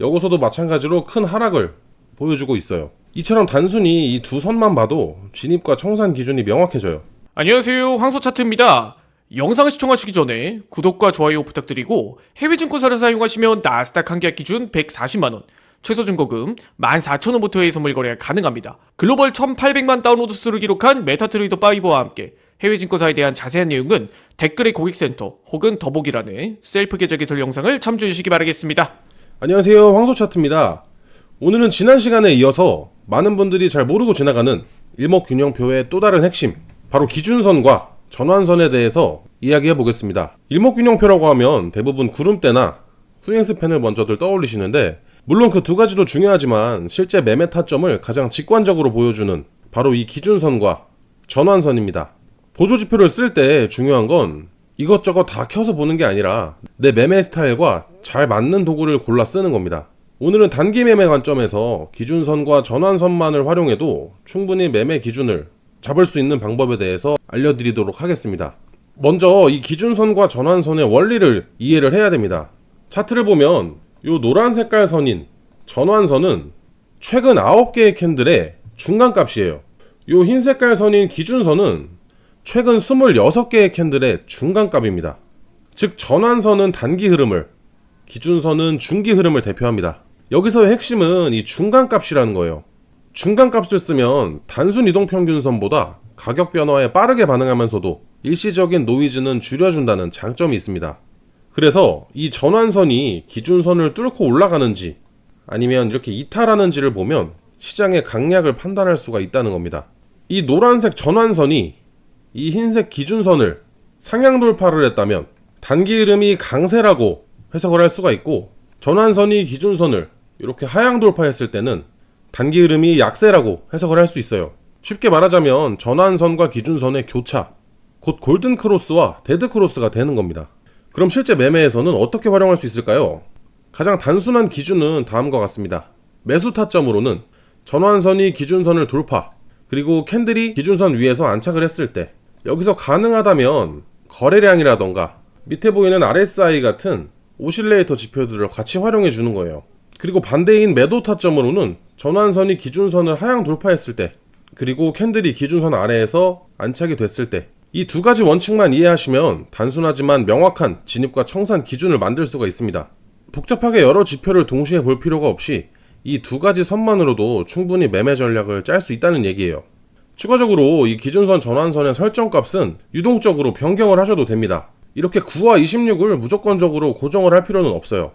여기서도 마찬가지로 큰 하락을 보여주고 있어요. 이처럼 단순히 이 두 선만 봐도 진입과 청산 기준이 명확해져요. 안녕하세요. 황소차트입니다. 영상을 시청하시기 전에 구독과 좋아요 부탁드리고 해외 증권사를 사용하시면 나스닥 한 계약 기준 140만원, 최소 증거금 14,000원부터의 선물 거래가 가능합니다. 글로벌 1,800만 다운로드 수를 기록한 메타트레이더 5와 함께 해외 증권사에 대한 자세한 내용은 댓글의 고객센터 혹은 더보기란에 셀프 계좌 개설 영상을 참조해 주시기 바라겠습니다. 안녕하세요. 황소차트입니다. 오늘은 지난 시간에 이어서 많은 분들이 잘 모르고 지나가는 일목균형표의 또 다른 핵심, 바로 기준선과 전환선에 대해서 이야기해 보겠습니다. 일목균형표라고 하면 대부분 구름대나 후행스팬을 먼저들 떠올리시는데, 물론 그 두 가지도 중요하지만 실제 매매 타점을 가장 직관적으로 보여주는 바로 이 기준선과 전환선입니다. 보조지표를 쓸 때 중요한 건 이것저것 다 켜서 보는 게 아니라 내 매매 스타일과 잘 맞는 도구를 골라 쓰는 겁니다. 오늘은 단기 매매 관점에서 기준선과 전환선만을 활용해도 충분히 매매 기준을 잡을 수 있는 방법에 대해서 알려드리도록 하겠습니다. 먼저 이 기준선과 전환선의 원리를 이해를 해야 됩니다. 차트를 보면 이 노란 색깔 선인 전환선은 최근 9개의 캔들의 중간값이에요. 이 흰 색깔 선인 기준선은 최근 26개의 캔들의 중간값입니다. 즉 전환선은 단기 흐름을, 기준선은 중기 흐름을 대표합니다. 여기서의 핵심은 이 중간값이라는 거예요. 중간값을 쓰면 단순 이동 평균선보다 가격 변화에 빠르게 반응하면서도 일시적인 노이즈는 줄여준다는 장점이 있습니다. 그래서 이 전환선이 기준선을 뚫고 올라가는지 아니면 이렇게 이탈하는지를 보면 시장의 강약을 판단할 수가 있다는 겁니다. 이 노란색 전환선이 이 흰색 기준선을 상향 돌파를 했다면 단기 흐름이 강세라고 해석을 할 수가 있고 전환선이 기준선을 이렇게 하향 돌파했을 때는 단기 흐름이 약세라고 해석을 할 수 있어요. 쉽게 말하자면 전환선과 기준선의 교차, 곧 골든 크로스와 데드 크로스가 되는 겁니다. 그럼 실제 매매에서는 어떻게 활용할 수 있을까요? 가장 단순한 기준은 다음과 같습니다. 매수 타점으로는 전환선이 기준선을 돌파, 그리고 캔들이 기준선 위에서 안착을 했을 때 여기서 가능하다면 거래량이라던가 밑에 보이는 RSI 같은 오실레이터 지표들을 같이 활용해 주는 거예요. 그리고 반대인 매도 타점으로는 전환선이 기준선을 하향 돌파했을 때 그리고 캔들이 기준선 아래에서 안착이 됐을 때 이 두 가지 원칙만 이해하시면 단순하지만 명확한 진입과 청산 기준을 만들 수가 있습니다. 복잡하게 여러 지표를 동시에 볼 필요가 없이 이 두 가지 선만으로도 충분히 매매 전략을 짤 수 있다는 얘기예요. 추가적으로 이 기준선 전환선의 설정값은 유동적으로 변경을 하셔도 됩니다. 이렇게 9와 26을 무조건적으로 고정을 할 필요는 없어요.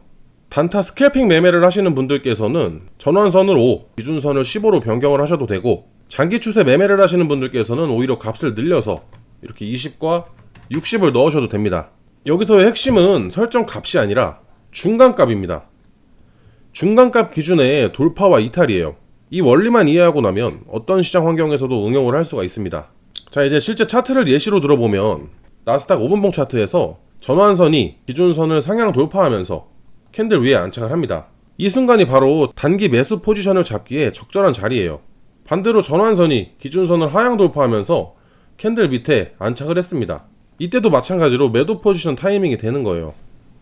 단타 스캘핑 매매를 하시는 분들께서는 전환선을 5, 기준선을 15로 변경을 하셔도 되고 장기 추세 매매를 하시는 분들께서는 오히려 값을 늘려서 이렇게 20과 60을 넣으셔도 됩니다. 여기서의 핵심은 설정 값이 아니라 중간값입니다. 중간값 기준의 돌파와 이탈이에요. 이 원리만 이해하고 나면 어떤 시장 환경에서도 응용을 할 수가 있습니다. 자, 이제 실제 차트를 예시로 들어보면 나스닥 5분봉 차트에서 전환선이 기준선을 상향 돌파하면서 캔들 위에 안착을 합니다. 이 순간이 바로 단기 매수 포지션을 잡기에 적절한 자리예요. 반대로 전환선이 기준선을 하향 돌파하면서 캔들 밑에 안착을 했습니다. 이때도 마찬가지로 매도 포지션 타이밍이 되는 거예요.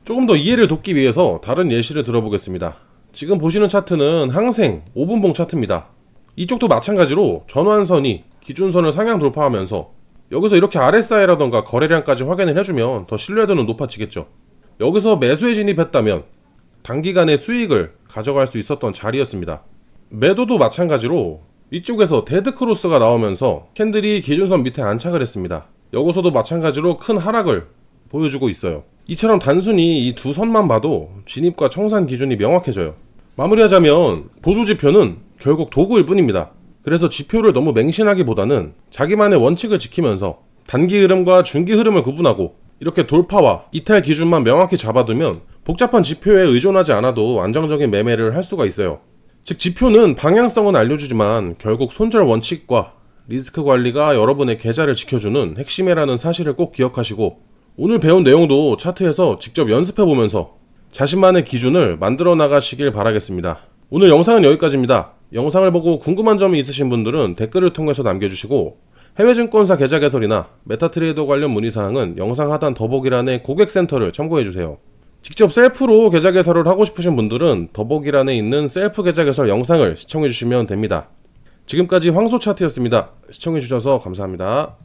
조금 더 이해를 돕기 위해서 다른 예시를 들어보겠습니다. 지금 보시는 차트는 항생 5분봉 차트입니다. 이쪽도 마찬가지로 전환선이 기준선을 상향 돌파하면서 여기서 이렇게 RSI라던가 거래량까지 확인을 해주면 더 신뢰도는 높아지겠죠. 여기서 매수에 진입했다면 단기간의 수익을 가져갈 수 있었던 자리였습니다. 매도도 마찬가지로 이쪽에서 데드 크로스가 나오면서 캔들이 기준선 밑에 안착을 했습니다. 여기서도 마찬가지로 큰 하락을 보여주고 있어요. 이처럼 단순히 이 두 선만 봐도 진입과 청산 기준이 명확해져요. 마무리하자면 보조 지표는 결국 도구일 뿐입니다. 그래서 지표를 너무 맹신하기보다는 자기만의 원칙을 지키면서 단기 흐름과 중기 흐름을 구분하고 이렇게 돌파와 이탈 기준만 명확히 잡아두면 복잡한 지표에 의존하지 않아도 안정적인 매매를 할 수가 있어요. 즉 지표는 방향성은 알려주지만 결국 손절 원칙과 리스크 관리가 여러분의 계좌를 지켜주는 핵심이라는 사실을 꼭 기억하시고 오늘 배운 내용도 차트에서 직접 연습해 보면서 자신만의 기준을 만들어 나가시길 바라겠습니다. 오늘 영상은 여기까지입니다. 영상을 보고 궁금한 점이 있으신 분들은 댓글을 통해서 남겨주시고 해외 증권사 계좌 개설이나 메타트레이더 관련 문의사항은 영상 하단 더보기란의 고객센터를 참고해주세요. 직접 셀프로 계좌 개설을 하고 싶으신 분들은 더보기란에 있는 셀프 계좌 개설 영상을 시청해 주시면 됩니다. 지금까지 황소 차트였습니다. 시청해 주셔서 감사합니다.